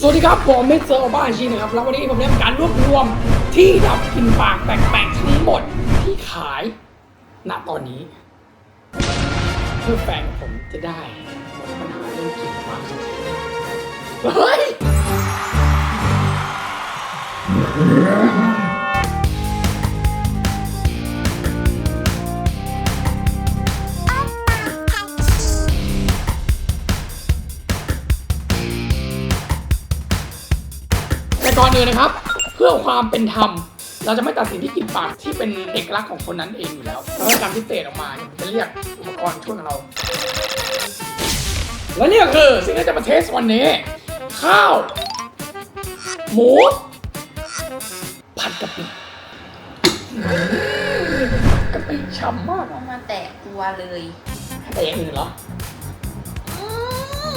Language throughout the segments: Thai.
สวัสดีครับ ผมมิสเตอร์อบ้าชีนะครับ แล้ววันนี้ผมได้ทำการรวบรวมที่ดับกลินปากแปลกๆทั้งหมดที่ขายณตอนนี้ เพื่อแฟนผมจะได้หมดปัญหาเรื่องกลินปากสักทีเฮ้ย ก่อนอื่นนะครับ เพื่อความเป็นธรรมเราจะไม่ตัดสินที่กลินปากที่เป็นเอกลักษณ์ของคนนั้นเองอยู่แล้วแล้วการพิเศษออกมาเนี่ยจะเรียกอุปกรณ์ช่วยของเรา และนี่ก็คือสิ่งที่จะมาเทสวันนี้ ข้าว หมู ผัดกะปิกะปิช่ำมากเอามาแตะตัวเลยแต่อย่างอื่นเหรออืม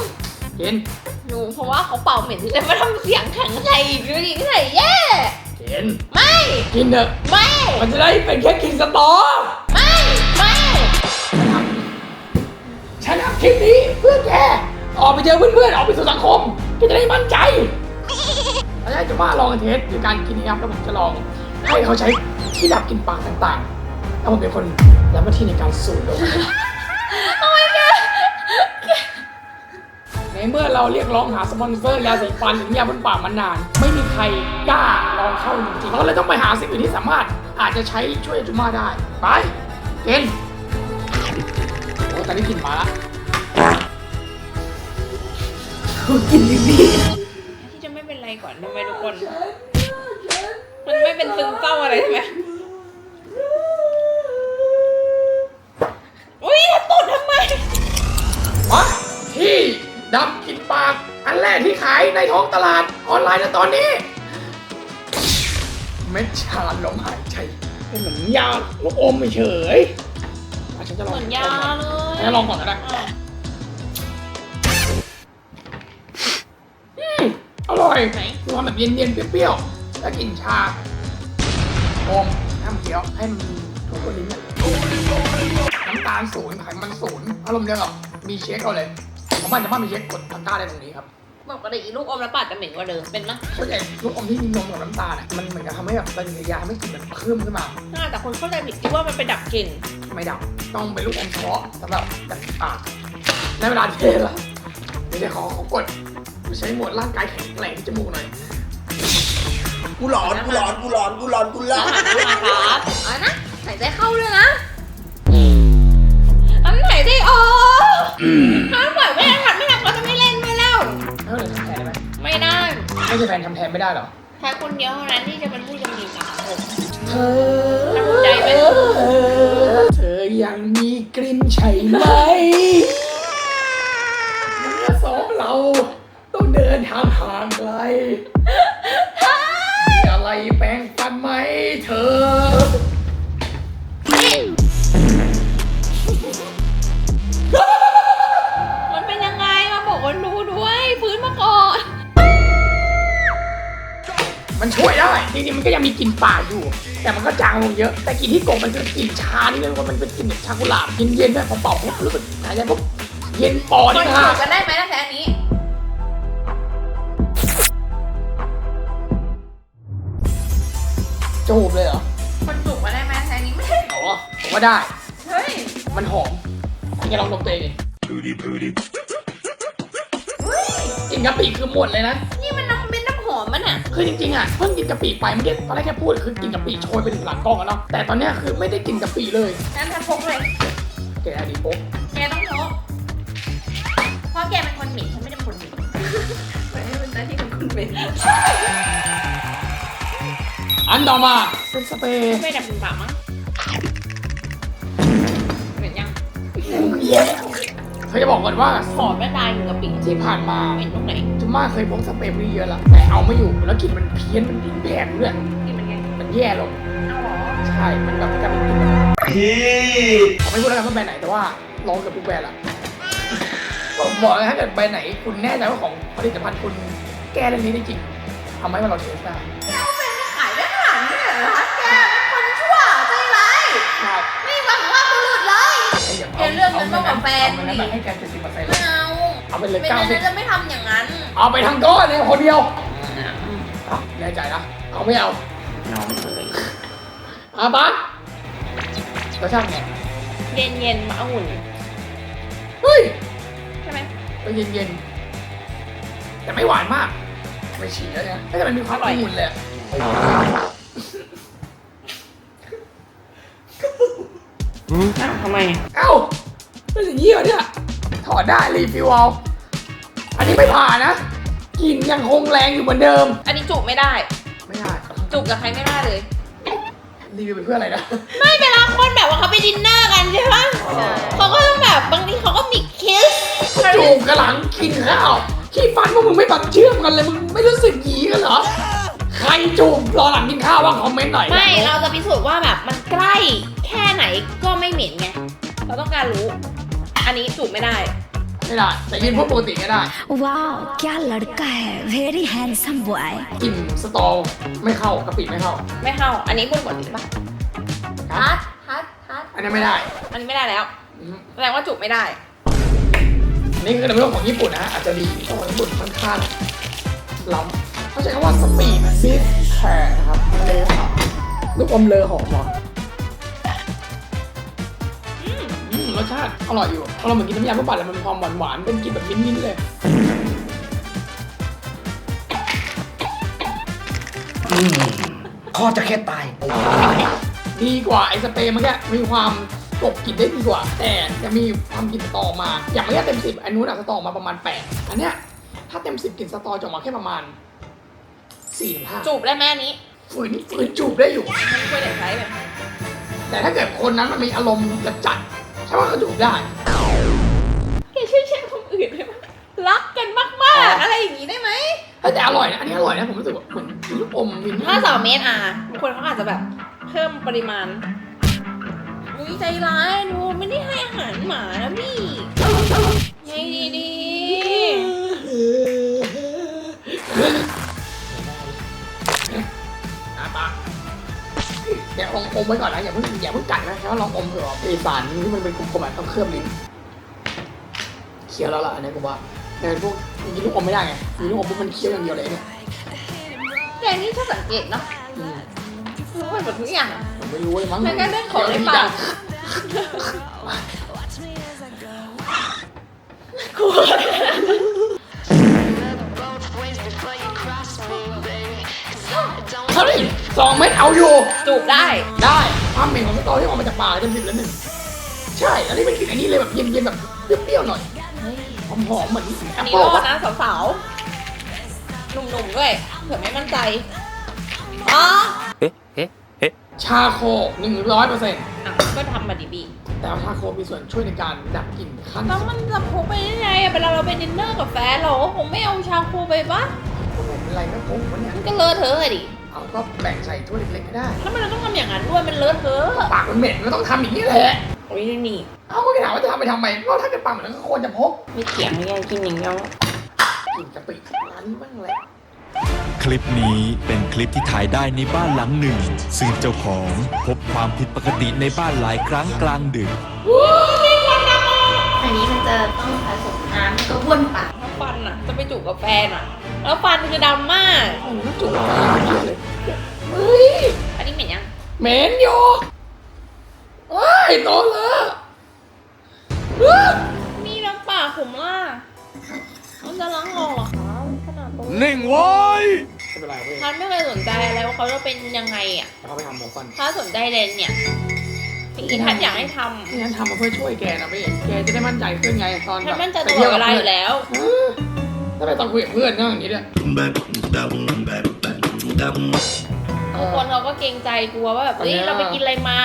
กิน หนูเพราะว่าเขาเป่าเหม็นที่จะมาทำเสียงแข็งใจอีกดูดิที่ไหนแย่กินไม่กินเถอะไม่มันจะได้เป็นแค่กินสตอไม่ไม่ฉันทำคลิปนี้เพื่อแกออกไปเจอเพื่อนๆออกไปสู่สังคมแกจะได้มั่นใจแล้วจะมาลองเทสหรือการกินนะครับแล้วผมจะลองให้เขาใช้ที่ดับกลินปากต่างๆแล้วผมเป็นคนรับหน้าที่ในการสูดดมใน เมื่อเราเรียกร้องหาสปอนเซอร์ยาสีฟันหรือยาบนปากมานาน ไม่มีใครกล้าลองเข้าจริงๆเราเลยต้องไปหาสิ่งอื่นที่สามารถอาจจะใช้ช่วยจุม่าได้ ไปกินโอ้ตอนนี้กลินมาละกินดีที่จะไม่เป็นไรก่อนทำไมทุกคน มันไม่เป็นซึมเศร้าอะไรใช่ไหมอุ้ยแล้วตุดทำไมๆมาที่ ดับกลินปาก อันแรกที่ขายในท้องตลาดออนไลน์ในตอนนี้ เม็ดชาลมหายใจเป็นเหมือนยาลูกอมเฉยๆอะฉันจะลองเหมือนยาเลยฉันจะลองก่อนก็ได้อืมอร่อยไหนมีความแบบเย็นๆ เปรี้ยวๆ แล้วกลิ่นชาอมน้ำเคี้ยวให้มันทุกคนลิ้นอะน้ำตาลศูนย์ไขมันศูนย์อารมณ์เดียวกับมีเช็คเอาเลย ผมว่าจะมามีเช็คกดทางก้าได้ตรงนี้ครับปกติลูกอมแล้วปาดจะเหม็นกว่าเดิมเป็นไหมส่วนใหญ่ลูกอมที่มีนมกับน้ำตาลอะมันเหมือนกับทำให้แบบปฏิกิริยาไม่กลิ่นแบบเพิ่มขึ้นมาน่าแต่คนเข้าใจผิดคิดว่ามันไปดับกลิ่นไม่ดับต้องเป็นลูกอมเฉพาะสำหรับดับปากในเวลาเทสละเดี๋ยวขอขอกดใช้โหมดร่างกายแข็งแกร่งที่จมูกหน่อยกูหลอนกูหลอนกูหลอนกูหลอนกูหลอนครับเอานะหายใจเข้าด้วยนะอันหายใจออก ไม่ใช่แฟนทำแทนไม่ได้เหรอ แค่คนเดียวเท่านั้นที่จะเป็นผู้ยังมีสังคมเธอทำใจไหม เธอยังมีกลิ่นใช่ไหมเมื่อสองเราต้องเดินทางห่างไกลมีอะไรแปลงฟันไหมเธอ มันช่วยได้จริงๆมันก็ยังมีกลิ่นป่าอยู่ แต่มันก็จางลงเยอะ แต่กลิ่นที่กบมันคือกลิ่นชานี่เลยว่ามันเป็นกลิ่นแบบชากุหลาบเย็นๆแบบเป่าๆปุ๊บรู้สึกหายใจปุ๊บเย็นปอคนี่นค่ะจูบกันได้ไหมถ้าแค่นี้ จูบเลยเหรอคนจูบกันได้ไหมถ้าแค่นี้ไม่ได้อ๋อผมว่าได้ เฮ้ยมันหอมอย่าลองดมตัวเองดิกลิ่นกะปิคือหมดเลยนะ คือจริงๆอะเพิ่งกินกะปิไปเมื่อกี้ตอนแรกแค่พูดคือกินกะปิโชยไปถึงหลังกล้องแล้วเนาะแต่ตอนเนี้ยคือไม่ได้กินกะปิเลยงั้นทันพกเลย แกอดีตปุ๊บแกต้องพกเพราะแกเป็นคนเหม็นฉันไม่ได้เป็นคนเหม็นปล่อยให้เป็นหน้าที่ของคนเหม็นอันต่อมาเป็นสเปรย์ไม่ดับเป็นปากมั้งเหม็นยังเขาจะบอกก่อนว่าขอไม่ตายถึงกะปิที่ผ่านมา เหม็นตรงไหน จุม่าเคยพกสเปรย์พวกนี้เยอะแล้วแต่เอาไม่อยู่แล้วกลิ่นมันเพี้ยนมันดิ้นแผงด้วยกินมันไงมันแย่ลงเอาเหรอใช่มันแบบกลายเป็นกลิ่นแบบพี่ผมไม่พูดแล้วกันว่าแบรนด์ไหนแต่ว่าลองกับทุกแบรนด์ละผมบอกเลยถ้าเกิดแบรนด์ไหนคุณแน่ใจว่าของผลิตภัณฑ์คุณแก้เรื่องนี้ได้จริงทำให้เราเทสได้ขายได้ขนาดนี้เลยเหรอคะแกเป็นคนชั่วใจร้ายใช่ไม่ฟังว่าบุรุษเลยไอ้ย่างแกเลือกเงินมากกว่าแฟนเอาเงินนั้นมาให้แกเจ็ดสิบเปอร์เซ็นต์ไม่ เอาเอาไปเลยไม่เก้างั้นสิบจะไม่ทำอย่างนั้น เอาไปทั้งก้อนเลยคนเดียวเอาแน่ใจนะเอาไม่เอาน้องเลยเอาปะรสชาติไงเย็นเย็นๆมะอุ่นเฮ้ยใช่ไหมก็เย็นๆแต่ไม่หวานมาก ไม่ฉี่แล้วเนี่ยแต่มันมีความอุ่นเลยอะอ้าวทำไม เอ้าเป็นอย่างนี้เหรอเนี่ยถ อดได้รีฟิวเอา อันนี้ไม่ผ่านนะกลิ่นยังคงแรงอยู่เหมือนเดิม อันนี้จุไม่ได้ ไม่ได้จุกับใครไม่ได้เลย รีวิวเป็นเพื่ออะไรนะ ไม่เวลาคนแบบว่าเขาไปดินเนอร์กันใช่ปะเขาก็ต้องแบบบางทีเขาก็มีคิสจูบกระหลังกินข้าวขี้ฟันพวกมึงไม่บัดเชื่อมกันเลยมึงไม่รู้สึกหยีกันเหรอ ใครจูบรอหลังกินข้าวบ้างคอมเมนต์หน่อยไม่เราจะพิสูจน์ว่าแบบมันใกล้แค่ไหนก็ไม่เหม็นไงเราต้องการรู้ อันนี้จูบไม่ได้ ไม่ได้ แต่ยืนพูดปกติก็ได้ वाह क्या लड़का है वेरी हैंडसम बॉय กลิ่นสตอไม่เข้ากะปิไม่เข้า ไม่เข้า อันนี้พูดหมดเลยปะฮัทฮัทฮัท อันนี้ไม่ได้ อันนี้ไม่ได้แล้ว อืม แสดงว่าจูบไม่ได้ นี่คือในเรื่องของญี่ปุ่นนะฮะอาจจะดีเพราะว่าญี่ปุ่นค่อนข้างล้ำเขาใช้คำว่าสปีดซิสแคร์นะครับเลอหอมลูกอมเลอหอมเหรอ รสชาติอร่อยอยู่เพราะเราเหมือนกินน้ำยาลูกปัดแล้วมันมีความหวานหวานๆเป็นกลิ่นแบบมิ้นท์ๆเลยข้อจะแค่ตายดีกว่าไอ้สเปรย์เมื่อกี้มีความกลบกลิ่นได้ดีกว่า แต่จะมีความกลิ่นสตอมา อย่างเมื่อกี้เต็มสิบอันนู้นอะสตอมาประมาณแปดอันเนี้ยถ้าเต็มสิบกลิ่นสตอจะออกมาแค่ประมาณสี่ห้าจูบได้ไหมอันนี้ฝืนฝืนจูบได้อยู่มันช่วยเด็กใช้ไหมแต่ถ้าเกิดคนนั้นมันมีอารมณ์จัด จัดๆใช่ว่าเขาจูบได้ แกช่วยแชร์คนอื่นได้ไหมรักกันมากๆ อะไรอย่างนี้ได้ไหม เฮ้ยแต่อร่อยนะ อันนี้อร่อยนะ ผมรู้สึกว่าเหมือนกินลูกอมกินถ้าสองเมตรอะบางคนเขาอาจจะแบบเพิ่มปริมาณอุ้ยใจร้ายดูไม่ได้ให้อาหารหมานะพี่ไงดีดีอะ เดี๋ยวลองอมไว้ก่อนนะอย่าเพิ่งอย่าเพิ่งกัดนะแค่ว่าลองอมเผื่อไอสารที่มันเป็นกลมๆอะต้องเคลือบลิ้นเคี้ยวแล้วล่ะอันนี้ผมว่าแต่พวกกินลูกอมไม่ได้ไงกินลูกอมปุ๊บมันเคี้ยวอย่างเดียวเลยเนี่ยแกนี่ถ้าสังเกตเนาะอืมรู้ไปหมดทุกอย่างอะผมไม่รู้เลยมั้งมันก็เรื่องของในปากกลัว สองเม็ดเอาอยู่ จูบได้ ได้ความเหม็นของสตอที่ออกมาจากปากเต็มสิบแล้วหนึ่งใช่ อันนี้เป็นกลิ่นอันนี้เลยแบบเย็นๆแบบเปรี้ยวๆหน่อยหอมๆเหมือนแออันปนี้เปิ้ลรอดปะนะสาวๆ หนุ่มๆด้วยเผื่อไม่มั่นใจ อ๋อชาโคหนึ่งร้อยเปอร์เซ็นต์อะก็ทำมาดิบีแต่ชาโคมีส่วนช่วยในการดับกลิ่นขั้นแล้วสุดมันจะพกไปได้ไงอะเวลาเราไปดินเนอร์กับแฟนเราก็คงไม่เอาชาโคไปปะเป็นไรไม่พกวะเนี่ยมันก็เลอะเทอะอะดิ เอาก็แบ่งใส่ถ้วยเล็กๆก็ได้แล้วมันต้องทำอย่างนั้นด้วยมันเลอะเทอะปากมันเหม็นก็ต้องทำอย่างนี้แหละโอ้ยนี่เอาก็ถามว่าจะทำไปทำไมก็ถ้าเกิดปากเหมือนกันก็ควรจะพกไม่เถียงยังกินอย่างเดียวกลิ่นกะปิร้านนี้บ้างแหละคลิปนี้เป็นคลิปที่ถ่ายได้ในบ้านหลังหนึ่ง ซึ่งเจ้าของพบความผิดปกติในบ้านหลายครั้งกลางดึกอันนี้มันจะต้องผสมน้ำก็บ้วนปากแล้วฟันอะ จะไปจูบกับแฟนอะ แล้วฟันคือดำมากโอ้โหจุกไปเล เหม็นอยู่ว้ายโตเลยว้ามีน้ำปากผมล่ะมันจะล้างออกเหรอคะขนาดตัวนิ่งไว้ไม่เป็นไรเว้ยทันไม่เคยสนใจอะไรว่าเขาจะเป็นยังไงอะเขาไปทำหมอฟันถ้าสนใจเลนเนี่ยอีทันอยากให้ทนี่ฉันทำมาเพื่อช่วยแกนะพี่แกจะได้มั่นใจขึ้นไงตอนำแบฉันบมั่นใจตไปลอเที่ดวเวกับลาเพื่อยู่แล้วเออถ้าไปตอนคุยกับเพื่อนก็อย่างนี้ด้วยเอ ทุกอคนเขาก็เกรงใจกลัวว่าแบบเฮ้ยอันเนี้ยเราไปกินอะไรมา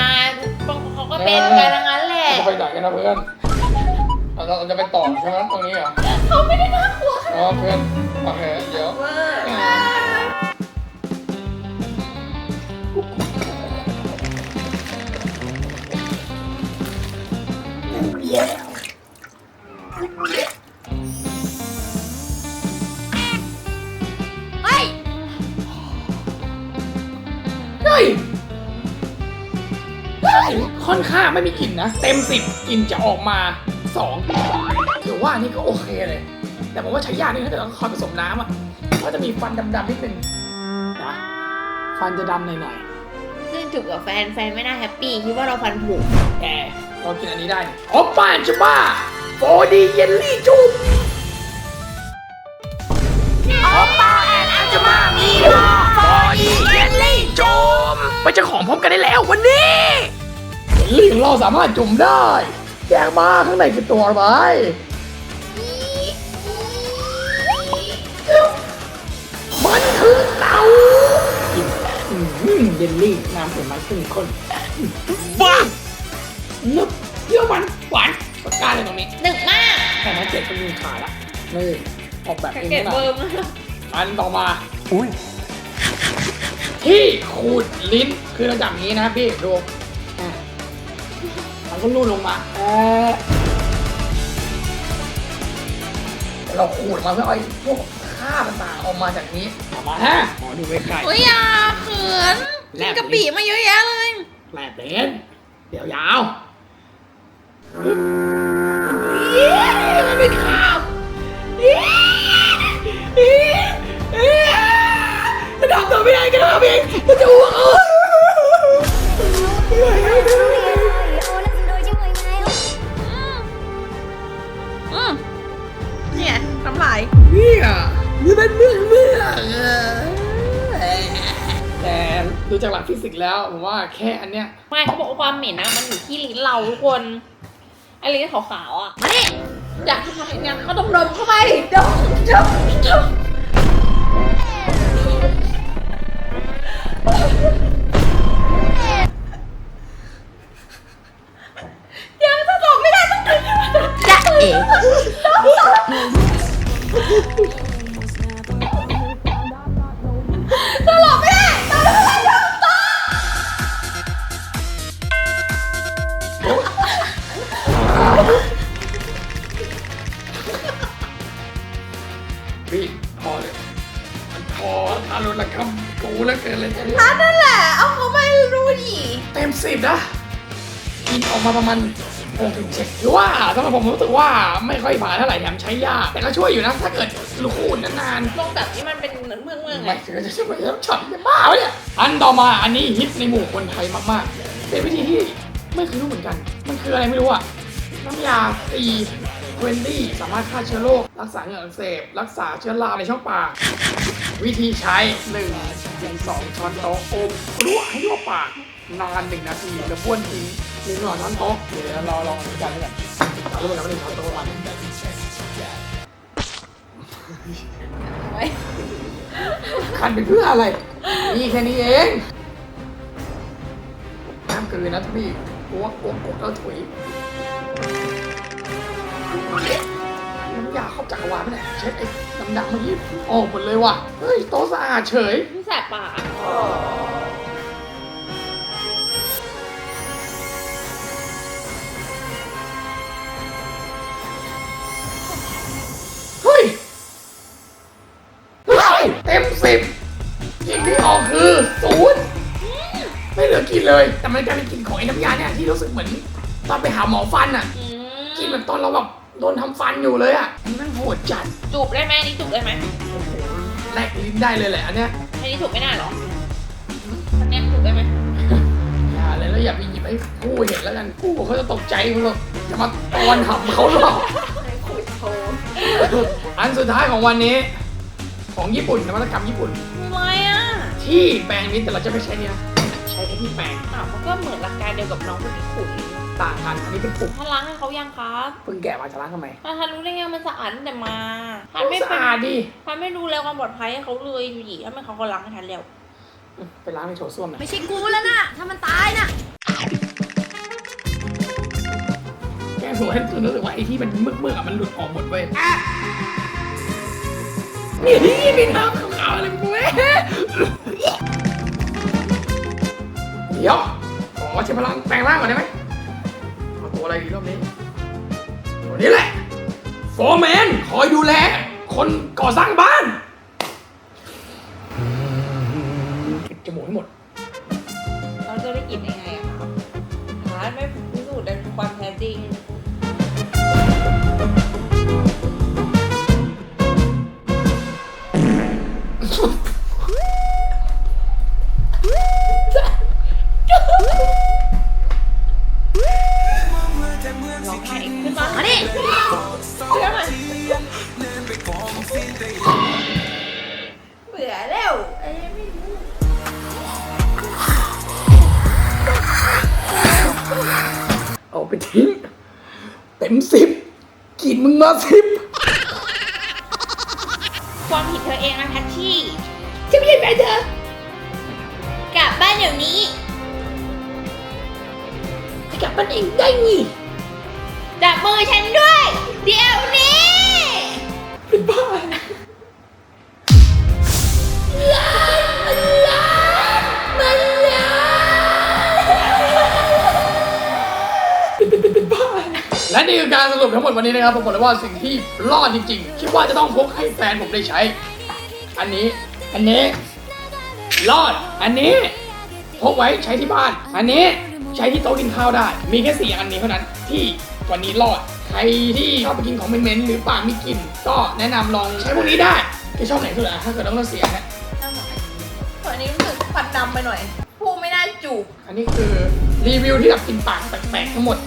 บางคนเขาก็เป็นกันทั้งนั้นแหละจะไปไหนกันนะเพื่อนเราเราจะไปต่อใช่ไหมตรงนี้เหรอเขาไม่ได้น่ากลัวอ๋อเพื่อนโอเคเดี๋ยวเว เฮ้ยค่อนข้างไม่มีกลิ่นนะ เต็มสิบกลิ่นจะออกมาสองถือว่าอันนี่ก็โอเคเลย แต่ผมว่าใช้ยากนี่ถ้าเกิดเราคอยผสมน้ำอะก็จะมีฟันดำๆนิดนึงนะฟันจะดำหน่อยซึ่งจุกกับแฟนแฟนไม่น่าแฮปปี้คิดว่าเราฟันผุๆแต่เรากินอันนี้ได้โอปป้าจะบ้าโฟดีเยลลี่จุ๊บโอปป้าแอนอาจะมามีโฟดีเยลลี่จุ๊บไปเจ้าของพร้อมกันได้แล้ววันนี้เย ลลี่ของเราสามารถจุ่มได้แยกมาข้างในคือตัวอะไรมันคือเต่าอืมเยลลี่น้ำผลไม้เข้มข้นบ้านึบเยี่ยวมันหวานปากกาเลยตรงนี้หนึกมากแค่นั้นเจ็ดก็มีขายละนี่ออกแบบแพ็กเองเกจนะเบิร์มากอันต่อมาที่ขูดลิ้นคือเราจับอย่างนี้นะพี่ดูอะ มันก็รูดลงมาเออเราขูดมาเพื่อเอาพวกข้าต่างๆออกมาจากนี้เอามาฮะหมอดูไม่ไข่โอ้ยอยาเขินแลกินบกะปิมาเยอะแยะเลย แลบเลนเดี๋ยวยาวมันไม่ข้าวกระดาษตัวไม่ได้กระดาษเองมันจะอ้วกเอื แต่ดูจากหลักฟิสิกส์แล้วผมว่าแค่อันเนี้ยไม่เขาบอกว่าความเหม็นนะมันอยู่ที่ลิ้นเราทุกคนไอ้ลิ้นขาวๆอะมาดิอยากทำอย่างนั้นเขาต้องดมเข้าไปดมดมดม รุณกรรมกูแล้วเกินเลยนั่นนั่นแหละ เอาเขาไม่รู้ดิเต็มสิบนะกินออกมาประมาณหกถึงเจ็ดหรือว่าสำหรับผมรู้สึกว่าไม่ค่อยผ่านเท่าไหร่แถมใช้ยากแต่ก็ช่วยอยู่นะถ้าเกิดลูกคูณนานลงแบบที่มันเป็นเมืองเมืองๆไง ไม่ถึงจะช่วยแล้วช็อตจะบ้าวะเนี่ยอันต่อมาอันนี้ฮิตในหมู่คนไทยมากๆ เป็นวิธีที่ไม่เคยรู้เหมือนกัน มันคืออะไรไม่รู้อะน้ำยาตีเวนดี้สามารถฆ่าเชื้อโรครักษาเหงื่ออักเสบรักษาเชื้อราในช่องปาก วิธีใช้1นึ่งสองช้อนโต๊ะอมกลัวให้ทั่วปากนานหนึ่งนาทีแล้วบ้วนทิ้งหนึ่งช้อนโต๊ะเดี๋ยวเราลองกันแล้วกันเรารู้แล้วหนึ่งช้อนโต๊ะประมาณนี้คันไปเพื่ออะไร นี่แค่นี้เองน้ำเกลือนะทุกพี่กลัวกลัวกลัวแล้วถุย น้ำยาเข้าจักรวาลไม่ได้เช็ดไอ้ดำๆเมื่อกี้ออกหมดเลยว่ะ เฮ้ยโต๊ะสะอาดเฉยพี่แสบปากเฮ้ยเฮ้ยเต็มสิบกลิ่นที่ออกคือศูนย์ไม่เหลือกลิ่นเลย แต่มันกลายเป็นกลิ่นของไอ้น้ำยาเนี่ยที่รู้สึกเหมือนตอนไปหาหมอฟันอะอืกลิ่นมแบบตอนเราแบบ โดนทำฟันอยู่เลยอะอันนี้แมันโหดจัดจูบได้ไหมอันนี้จูบได้ไหมโอ้โหแลกลิ้นได้เลยแหละอันเนี้ยอันนี้จูบไม่ได้เหรออันเนี้ยจูบได้ไหมอย่าเลยแล้วอย่าไปหยิบให้ผู้เห็นแล้วกันผู้เขาจะตกใจเขาหรอกจะมาตอนหับเขาหรอกโชว์อันสุดท้ายของวันนี้ ของญี่ปุ่นนวัตกรรมญี่ปุ่น ทำไมอะที่แปรงลิ้นแต่เราจะไม่ใช้เนี่ยนะใช้แค่ที่แปรงอ้าวมันก็เหมือนหลักการเดียวกับน้องคนที่ขุน ต่างกัน อันนี้เป็นปุ่มถ้าล้างให้เขายังครับเพิ่งแกะมาจะล้างทำไมถ้าทันรู้ได้ไงมันสะอาดตั้งแต่มาทันไม่สะเป็นอาดดิทันไม่ดูแลความปลอดภัยให้เขาเลยดูดิถ้าไม่เขาก็ล้างให้ทันแล้วอืมไปล้างในโถส้วมหน่อยไม่ใช่กูแล้วนะถ้ามันตายนะแก้หัวให้จนรู้สึกว่าไอ้ที่มันมึกๆอะมันหลุดออกหมดเว้ยนี่นี่มีน้ำขาวๆอะไรกูเว้ยเดี๋ยวขอใช้พลังแปลงร่างก่อนได้ไหมเอา ตัวอะไรดีรอบนี้ตัวนี้แหละโฟร์แมนคอยดูแล คนก่อสร้างบ้านปิดจมูกให้หมด และนี่คือการสรุปทั้งหมดวันนี้นะครับปรากฏว่าสิ่งที่รอดจริงๆ คิดว่าจะต้องพกให้แฟนผมได้ใช้ อันนี้ อันนี้ รอด อันนี้พกไว้ใช้ที่บ้าน อันนี้ใช้ที่โต๊ะกินข้าวได้ มีแค่สี่อันนี้เท่านั้นที่วันนี้รอด ใครที่ชอบไปกินของเหม็นๆหรือปากมีกลิ่นก็แนะนำลองใช้พวกนี้ได้ที่ชอบไหนสุดอะถ้าเกิดต้องเสียนะตัวนี้รู้สึกควันดำไปหน่อย ผู้ไม่น่าจูบ อันนี้คือรีวิวที่แบบกินปากแปลกๆทั้งหมด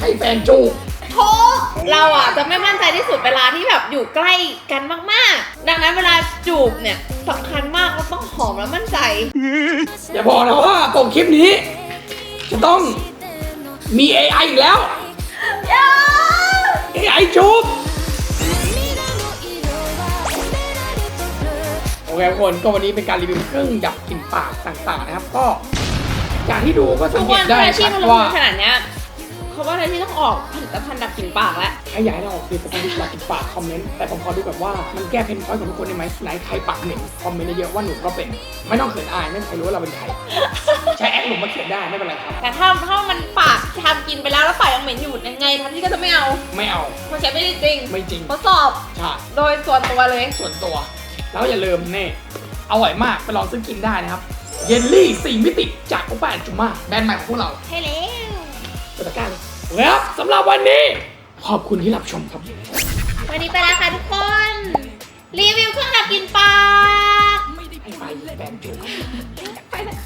ให้แฟนจูบ โทษเราอะจะไม่มั่นใจที่สุดเวลาที่แบบอยู่ใกล้กันมากๆ ดังนั้นเวลาจูบเนี่ยสำคัญมากเราต้องหอมและมั่นใจ อย่าบอกนะว่าปกคลิปนี้ จะต้องมี AI อีกแล้ว AI จูบ โอเคทุกคนก็วันนี้เป็นการรีวิวเครื่องดับกลิ่นปากต่างๆนะครับ ก็จากที่ดูก็สัทุงกเกวัตนได้อาชีชัพดมันลงว่า ทุนขนาดเนี้ย เขาว่าอาชีพต้องออกผลิตภัณฑ์ดับกลิ่นปากแล้วถ้าอยากให้เราออกผลิตภัณฑ์ดับกลิ่นปากคอมเมนต์แต่ผมขอดูแบบว่ามันแก้เพนพอยต์ของทุกคนได้ไหมไหนใครปากเหม็นคอมเมนต์เยอะๆว่าหนูก็เป็น ไม่ต้องเขินอายไม่มีใครรู้ว่าเราเป็นใครใช้แอคหนูมาเขียนได้ไม่เป็นไรครับ แต่ถ้าถ้ามันปากทำกินไปแล้วแล้วปากยังเหม็นอยู่ยังไงทันที่ก็จะไม่เอาไม่เอาเพราะใช้ไม่ได้จริงไม่จริงทดสอบใช่โดยส่วนตัวเลยส่วนตัว แล้วอย่าลืมนี่อร่อยมากไปลองซื้อกินได้นะครับเยลลี่สี่มิติจากโอปาจุม่าแบรนด์ใหม่ของพวกเราให้แล้วตัวตะกร้าเลย แล้วสำหรับวันนี้ ขอบคุณที่รับชมครับ วันนี้ไปแล้วค่ะทุกคน รีวิวเครื่องดับกลิ่นปากให้ไปแบรนด์จูไปเลย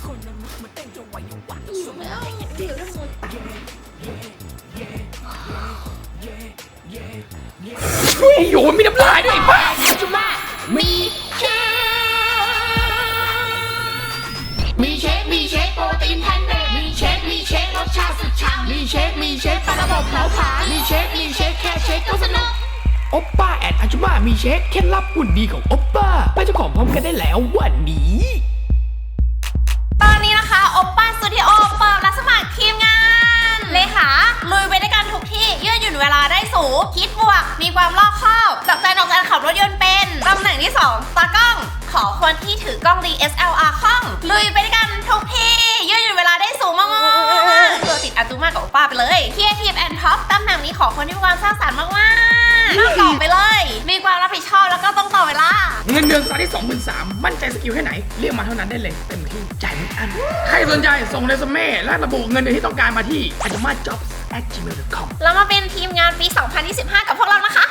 อยู่แล้วเดี๋ยวทั้งหมดเฮ้ยโยนมีน้ำลายด้วยไอ้บ้าจุมามี เชคมีเชคปลาระบบเผาผลาญมีเชคมีเชคแค่เชคก็สนุกโอปป้าแอดอาจุมามีเช็คเคล็ดลับหุ่นดีของโอปป้าไปเจ้าของพร้อมกันได้แล้ววันนี้ ตอนนี้นะคะโอปป้าสตูดิโอเปิดรับสมัครทีมงาน เลยค่ะลุยไปด้วยกันทุกที่ยืดหยุ่นเวลาได้สูงคิดบวก มีความรอบคอบจับใจนอกการขับรถยนต์เป็นตำแหน่งที่2ตากล้อง ขอคนที่ถือกล้อง DSLR คล่อง ลุยไปด้วยกันทุกที่ยืดหยุ่นเวลา ได้สูงมาตัวติดอัตุมากับโอป้าไปเลย Creative and Top ตำแหน่งนี้ขอคนที่มีความสร้างสรรค์มากๆน่าตอไปเลย มีความรับผิดชอบแล้วก็ต้องต่อเวลา เงินเดือนสตาร์ทที่23,000มั่นใจสกิลแค่ไหน เรียกมาเท่านั้นได้เลยเต็มที่จ่ายไม่อันใครสนใจส่งเรซูเม่และระบุเงินเดือนที่ต้องการมาที่ a j u m a j o b s at gmail com เรามาเป็นทีมงานปี 2025 กับพวกเรานะคะ